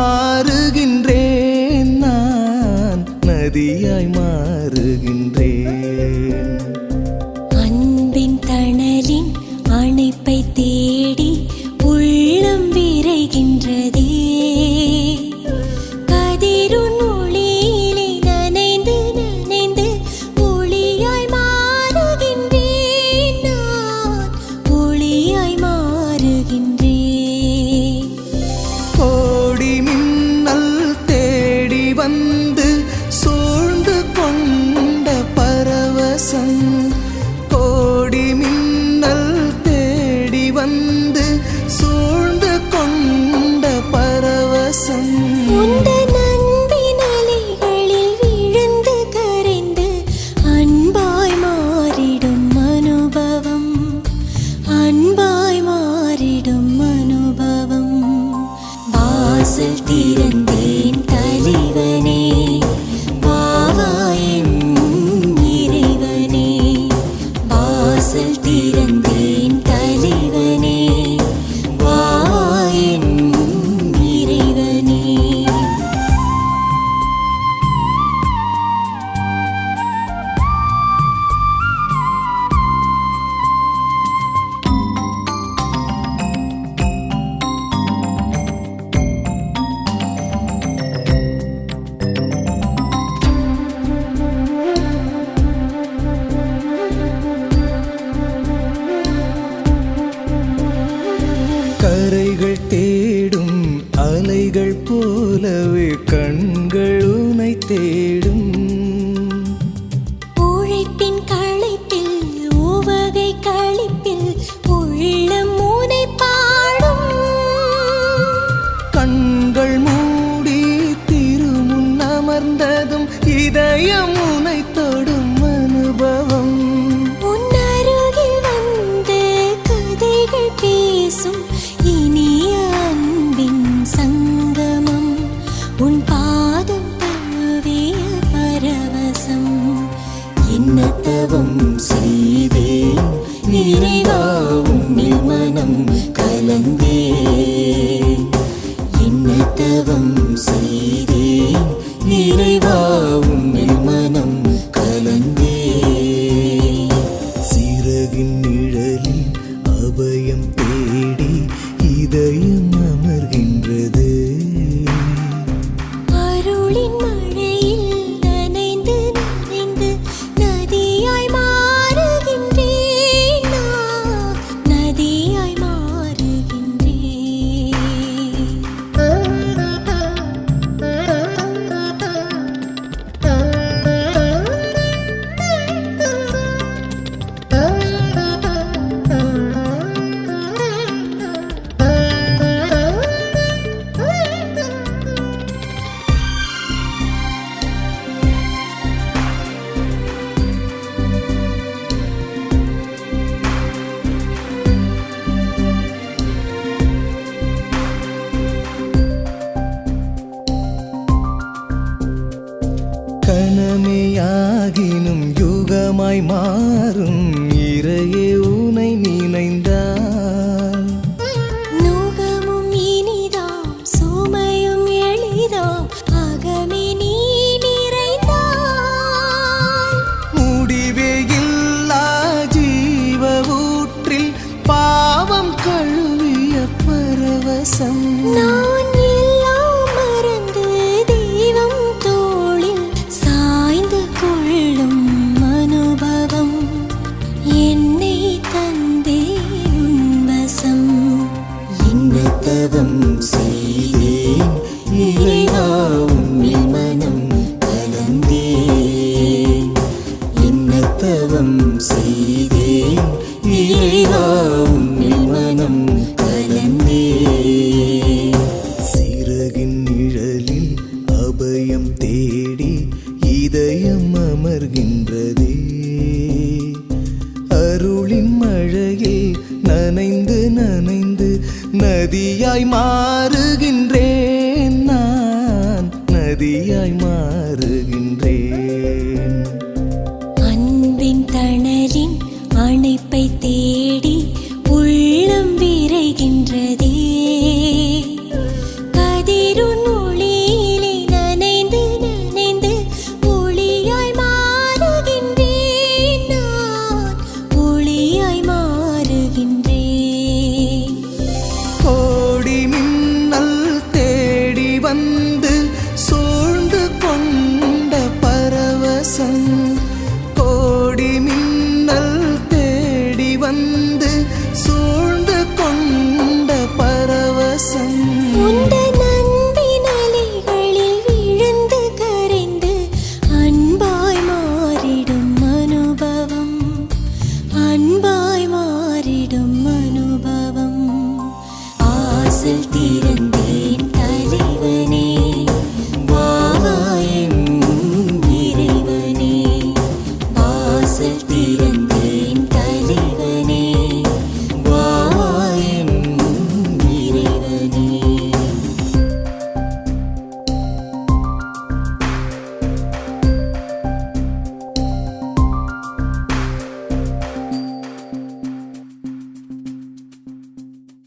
மாறுக தேடும். உழைப்பின் களைப்பில் உவகை கழிப்பில் உள்ளம் மூனை பாடும் கண்கள் இழந்தே என்னை தவம் செய்தேன் நிறைவாவும் மனம் கலந்தே சிறகின் நிழலில் அபயம் தேடி இதை கணமேயாகினும் யுகமாய் மாறும் இறையே தவம் செய்தேன். இறைவா உன்னில் மனம் கலந்தேன். என்ன தவம் செய்தேன். இறைவா உன்னில் மனம் கலந்தேன். சிறகின் நிழலில் அபயம் தேடி இதயம் அமர்கின்றதே. அருளின் மழையில் நனைந்து நனை நதியாய் மாறுகின்றேன் நான். நதியாய் மாறுகின்றேன். அன்பின் தணலின் அணைப்பு